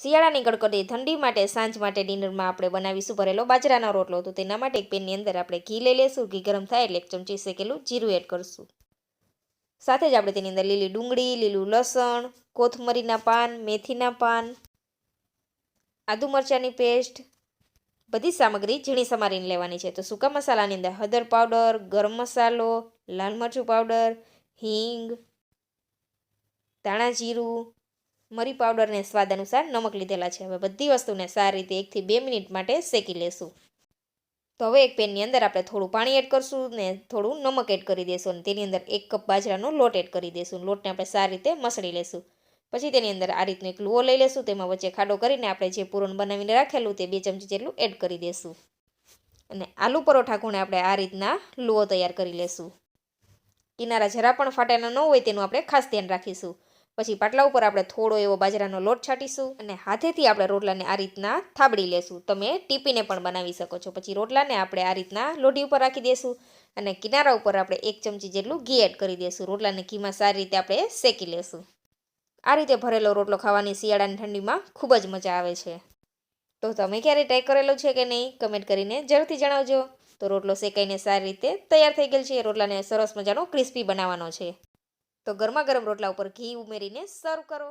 શિયાળાની કડકડી ઠંડી માટે સાંજ માટે ડિનરમાં આપણે બનાવીશું ભરેલો બાજરાનો રોટલો. તો તેના માટે એક પેનની અંદર આપણે ઘી લઈ લઈશું. ઘી ગરમ થાય એટલે એક ચમચી શેકેલું જીરું એડ કરીશું. સાથે જ આપણે તેની અંદર લીલી ડુંગળી, લીલું લસણ, કોથમરીના પાન, મેથીના પાન, આદુ મરચાંની પેસ્ટ, બધી સામગ્રી ઝીણી સમારીને લેવાની છે. તો સૂકા મસાલાની અંદર હળદર પાવડર, ગરમ મસાલો, લાલ મરચું પાવડર, હિંગ, ધાણા જીરું મરી પાવડરને સ્વાદ અનુસાર નમક લીધેલા છે. હવે બધી વસ્તુને સારી રીતે એકથી બે મિનિટ માટે શેકી લેશું. તો હવે એક પેનની અંદર આપણે થોડું પાણી એડ કરશું ને થોડું નમક એડ કરી દઈશું અને તેની અંદર એક કપ બાજરાનો લોટ એડ કરી દઈશું લોટને આપણે સારી રીતે મસળી લેશું. પછી તેની અંદર આ રીતનો એક લુઓ લઈ લેશું. તેમાં વચ્ચે ખાડો કરીને આપણે જે પૂરણ બનાવીને રાખેલું તે બે ચમચી જેટલું એડ કરી દઈશું અને આલુ પરોઠા ખૂણે આપણે આ રીતના લુઓ તૈયાર કરી લેશું. કિનારા જરા પણ ફાટેલા ન હોય તેનું આપણે ખાસ ધ્યાન રાખીશું. પછી પાટલા ઉપર આપણે થોડો એવો બાજરાનો લોટ છાંટીશું અને હાથેથી આપણે રોટલાને આ રીતના થાબડી લેશું. તમે ટીપીને પણ બનાવી શકો છો. પછી રોટલાને આપણે આ રીતના લોઢી ઉપર રાખી દઈશું અને કિનારા ઉપર આપણે એક ચમચી જેટલું ઘી એડ કરી દઈશું રોટલાને ઘીમાં સારી રીતે આપણે શેકી લેશું. આ રીતે ભરેલો રોટલો ખાવાની શિયાળાની ઠંડીમાં ખૂબ જ મજા આવે છે. તો તમે ક્યારે ટ્રાય કરેલો છે કે નહીં, કમેન્ટ કરીને જરૂરથી જણાવજો. તો રોટલો શેકાઈને સારી રીતે તૈયાર થઈ ગયેલ છે. રોટલાને સરસ મજાનો ક્રિસ્પી બનાવવાનો છે. તો ગરમા ગરમ રોટલા ઉપર ઘી ઉમેરીને સર્વ કરો.